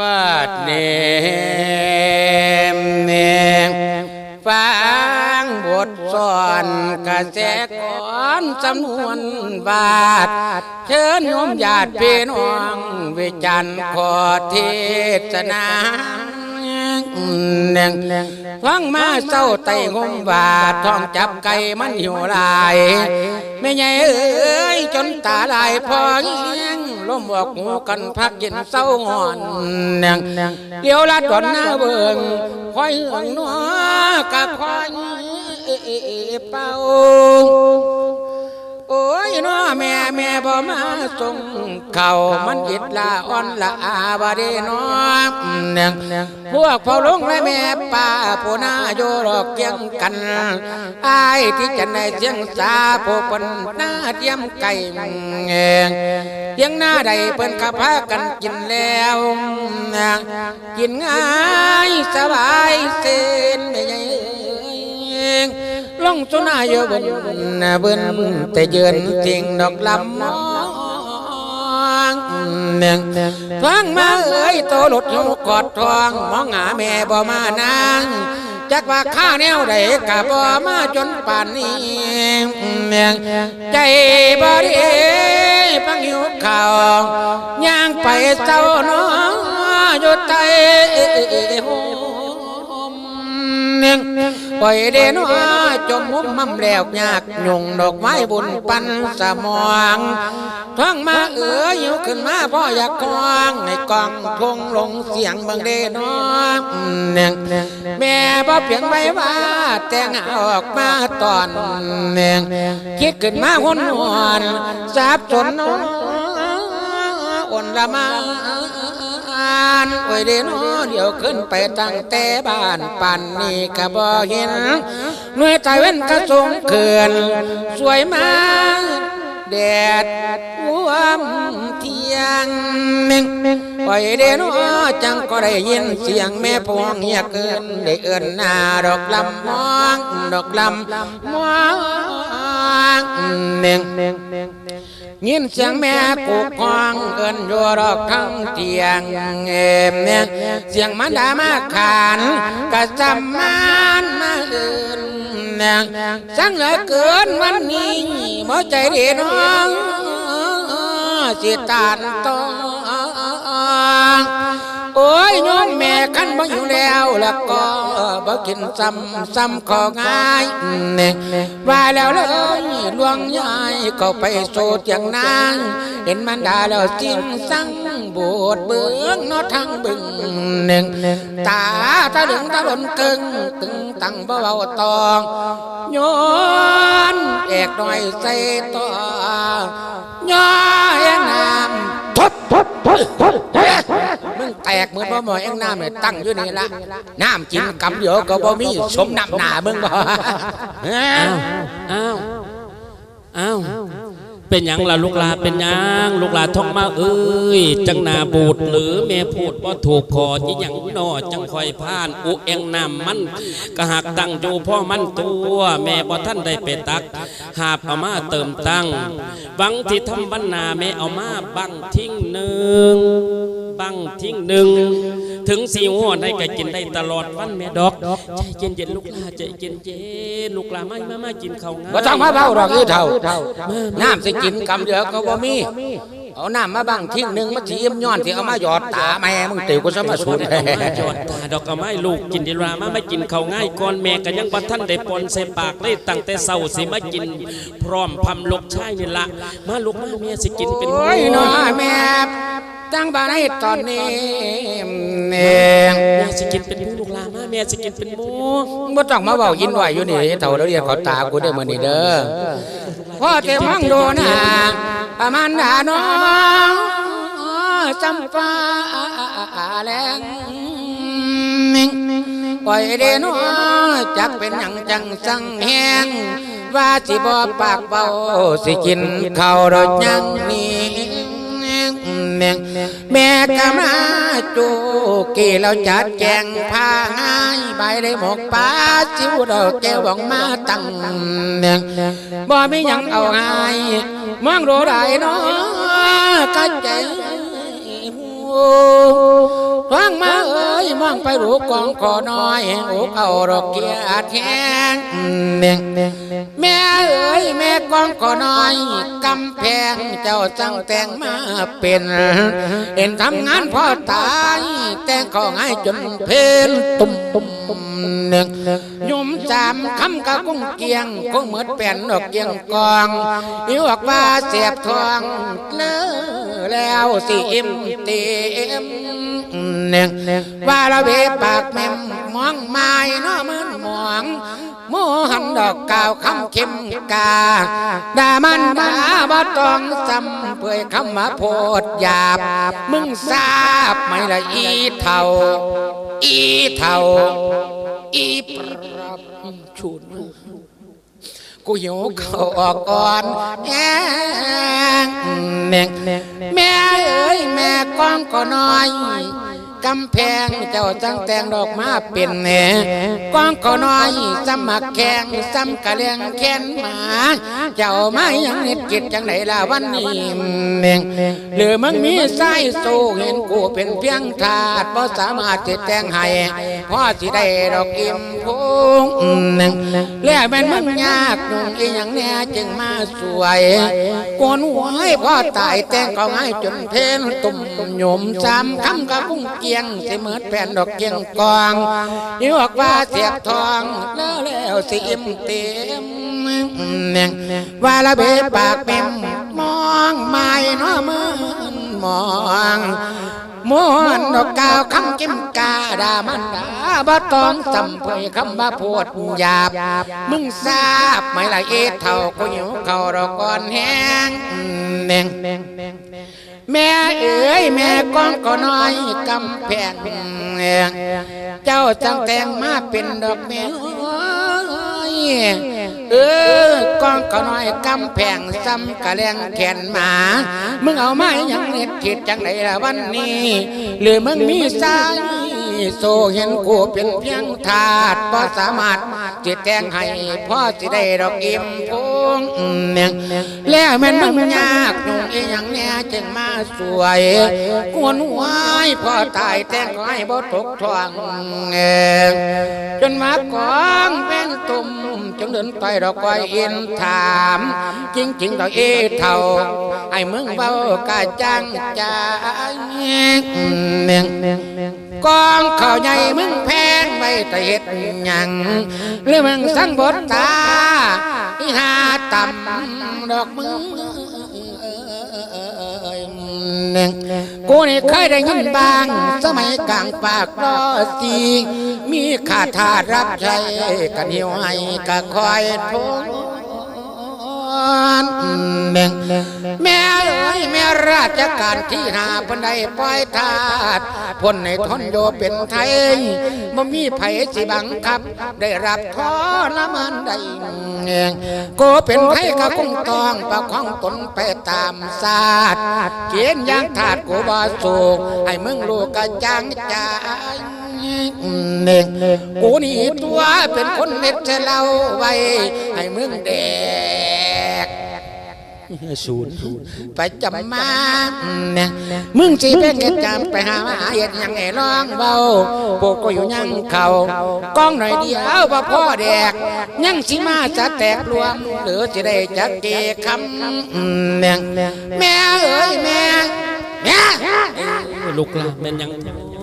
บาดเนมเนมฟังบทสอนกระแสก่อนจำนวนบาท เชิญโยมญาติพี่น้องวิจันขอเทศนาเน่งฟังมาเศร้าไตงมบาทท้องจับไก่มันหิวลาย ไม่ใหญ่เอ้ยจนตาลายพอเงี้ยง ลมบอกหูกันพักเย็นเศร้างอนเน่งเดี๋ยวละตอนหน้าเบิ่งคอยเหืองนัวกะคอยเป่าโอ้ยน้อแม่แม่บ่มาส่งเขามันอิดละอ่อนละอาบาเดน้อเนียงพวกพ่อลุงและแม่ป้าผู้นาโยรอกเกียงกันอายที่จะในเสียงสาผู้ปนหน้าเทียมไก่เงง เพียงหน้าใดเปิ้นขับพากันกินแล้ว กินง่ายสบายเส้นไม่ใหญ่ลงสุนาเยอะเบินเบินแต่เยือนทิ้งดอกลำมองเนียงฟังมาเอ้ยโตหลุดอยู่กอดทองมองหาแม่บ่มานางจักว่าข้าแนวใดกะบ่มาจนป่านนี้เนียงใจบ่ดี ฟังหิวข่าวย่างไปเจ้าน้องอยู่ใต้โฮมเนียง ปล่อยเดนว่าจมมุมมั่มแล้วยากยุงดอกไม้บุญปันสมองท้องมาเอ๋ยอยู่ขึ้นมาพ่ออยากคล้องในกองทงลงเสียงบางเดนอเนียงแม่บ่อเพียงไว้ว่า แต่งออกมาตอนเนียงคิดขึ้นมาหุนหวนสาบสนน้อ่อนละมาานโอ้ยเดนอเดี๋ยวขึ้นไปตั้งแต่บ้านปันนี่ก็บ่เห็นหน่วยตายเว้นกระทรงเขื่อนสวยมากแดดรวมเที่ยงโอ้ยเดนอจังก็ได้ยินเสียงแม่พวงเฮียเกินได้เอิ้นหน้าดอกลำมองดอกลำมองเน่ง ยินเสียงแม่กูกองเอินยัวรอกข้างเตียงเอ็มเนี่ยเสียงมันดามาขานกะจำมันมาเอินเนี่ยสังเหลือเกินวันนี้บ่ใจดีน้องสิตานตอง โอ้ยน้องแม่ขันบ่อยู่แล้วแล้วก็บ่กินซ้ำซ้ำของ่ายเนี่ยว่าแล้วเลยลวงยายเข้าไปโซเตียงนางเห็นมันดาแล้วจริงสังบูดเบื้องนอทั้งบึงหนึ่งตาตาดึงตาบนกึ่งตึงตั้งเบาตองโยนเอกหน่อยใส่ต่อย่อเองน้ำทุบทุบทุบทุบ แตกเหมือนบ่หมอเองน้ำเนี่ยตั้งอยู่นี่ละน้ำกินกำเดียวก็บ่มีสมน้ำหนามึงบ่อ้าวอ้าวอ้าวเป็นหยังล่ะลูกหลาเป็นหยังลูกหลาท่องมาเอ้ยจังนาบูดหรือแม่พูดว่าถูกคอยี่หยังนอจังคอยผ่านอุเองนำมันกะหักตั้งอยู่พ่อมันตัวแม่บ่ท่านได้ไปตัก หาบเอามาเติมตั้งบังที่ทำบรรณาแม่เอามาบังทิ้งหนึ่ง บังทิ้งหนึ่ง ถึงสี่หัวได้ก็กินได้ตลอดวันแม่ดอกใจเย็นเย็นๆลูกหลาใจเย็นเย็นๆลูกหลาไม่มามากินข้าวงาบ่ต้องมาเบ้าดอกอีเท่าน้ำสิกินกำเดียวก็บ่มีเอาน้ำมาบังทิ้งหนึ่งมาทีมย้อนที่เอามาหยอดตาแม่มึงติวกูซะมาสูดเอามาจอดตาดอกกระไม้ลูกกินดีรามาไม่กินข้าวง่ายก่อนแม่ก็ยังบ่ทันได้ปนใส่ปากเลยตั้งแต่เช้าสิมากิน พร้อมพำลูกชายนี่ละมาลูกมาแม่สิกินเป็นหมู่โอ้ยน้อแม่ ตั้งบ้านให้ตอนนี้เองแม่สิกินเป็นหมู่ลูกหลานมาแม่สิกินเป็นหมู่บ่ต้องมาเว้ายินไหวอยู่นี่เท่าแล้วเรียกเขาตากูได้มื้อนี้เด้อพ่อเต็มห้องโดนหาประมาณดาน้องจำฟ้าแรงปล่อยเดนอจักเป็นหยังจังสังแหงว่าสิบ่ปากเบาสิกินข้าวดอกยังนี้ แม่กำมาจูกี่เราจัดแจงพาง่ายใบได้หมกป้าจิวดอกแก้วบองมาตั้งเนี่ยบ่มีหยังเอาง่ายมองรู้ได้เนาะก็ใจหูอ งไปรู้กองขอน้อยโอ้เอาดอกเกียร์แทงเนียงแม่เอ้ยแม่กองขอน้อยกำแพงเจ้าจังแต่งมาเป็นเห็นทำงานพ่อตายแต่งของให้จนเพลนตุ่มตุ่มตุ่มเนียงยุ่มจามคำกะกุ้งเกียงคงเหมือนแป่นดอกเกียงกองอิวบอกว่าเสียบทองเลอแล้วสิอิ่มเต็ม นึ่งว่าละเวปากแม่มมองไม้น้อมืนมองหมูหันดอกกาวคำเข็มกาดามันดาบ่ต้องซ้ำเพื่อคำมาโพดหยาบ มึงทราบไหมละอีเท่า อีเท่า อีปรับชุนกูหิวเขาออกก่อนแงแม่งแม่เอ้ยแม่ก้องก็น้อย กำแพงเจ้าจังแต่งดอกมาเป็นแหน่ก้องก็น้อยสมักแข่งซ้ำกะเลียงแค้นหมา เจ้าไมายังนิดจิตจังไหนล่ะวันนี้แม่งหรือมึงมีไส้สู้เห็นกูเป็นเพียงทาสเพราะสามารถจิตแต่งให้พ่อสิได้ดอกอิ่มพุงหนึ่งแล้วแม่นมึงยากหนุ่งอีหยังแน่จึงมาสวยกวนหัวให้พ่อตายแต่งก็ให้จนเพนตุ่มหยมสามคำกับกุ้งเกียยงสิมือนแผ่นดอกเกียงกองยี่บอกว่าเสียบทองแล้วแล้วสิอิ่มเต็มเนี่ยว่าละเบปากเม็มมองไม่น้อมือมองม้วนดอกกาวคำจิ้มกาดามันดาบ่ต้องจำเผยคำว่าพูดหยาบ มึงทราบไหมล่ะเอเท่ากูหิวเขาดอกก่อนแห้งแน่ง แม่เอ๋ยแม่ก้องก็น้อยกำแพงเจ้าจังแต่งมาเป็นดอกแม่เออกองก็น้อยกำแพงซ้ำกะแรงแขนหมา มึงเอาไม้ยังเน็ดคิดจังไหนละวันนี้ หรือมึงมีสาย โซเห็นกูเป็นเพียงทาสพอสามารถจิตแตงให้พ่อสิได้ดอกอิ่มพงเนียงแล้วแม่นมึงยากนุ่งอีหยังแน่จึงมาสวยกวนหวายพ่อตายแตงก็ให้บ่ตกทวงเองจนมากองเป็นตุ่มจงเดินไปดอกไว้อินถามจริงจริงดอกเอเท่าให้มึงเบากะจังใจเนียง กองข่าวใหญ่มึงแพงไว้แต่เห็ดหยังหรือมึงสังบทตาอีหาต่ำดอกมึงหนึ่งกูนี่เคยได้ยินบาง สมัยกลางปากรอสีมีขาทารับใช้กันหิวให้กะคอยท นแม่งแม่เอ้ยแม่ราชการที่หาพันใดปล่อยทาสพ้นในทนโยเป็นไทยบ่มีไผสิบังคับ ได้รับทรมานใดเองก็เป็นไผก็คงต้องประคองตนไปตามศาสตร์เกียนย่างทาสกูบ่สูกให้มึงลูกกระจังใจเน่งกูนี่ตัวเป็นคนเน็ดเล่าไว้ ให้มึงแดก ศูนย์ไปจำมาเนี่ยมึงสิเป็นเหตุการณ์ไปหามาเหตุยังไงร้องเบาโปกก็อยู่ยังเขากล้องหน่อยเดียวว่าพ่อแดก ยังสิมาจะแตกรวม หรือจะได้จักเกคำเนี่ยแม่เอ้ยแม่แม่ลูกลานแม่นยัง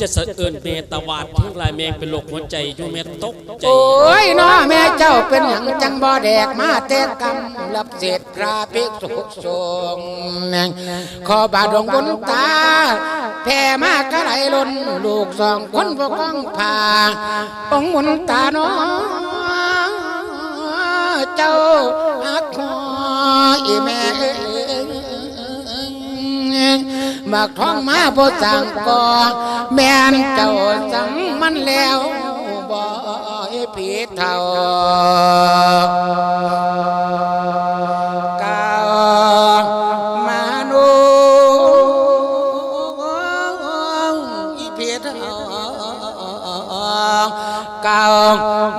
จะสะเอินเมตวาดทั้งหลายแมงเป็นโรคหัวใจอยู่แม่ตกใจโอ้ยน้อแม่เจ้าเป็นหยังจังบ่แดกมาแต่กำรับเศษพระภิกษุสงฆ์ขอบาดวงบนตา แผ่มากกระไรล้นลูกสองคนพวกก้องผ่าองค์บนตาน้อเจ้าหักคอยแม่ บักท้องมาบ่สั่งก่อแม่นเจ้าสั่งมันแล้วบ่ผิดเท่ากาวมานุอีเพียรกา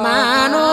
มนุ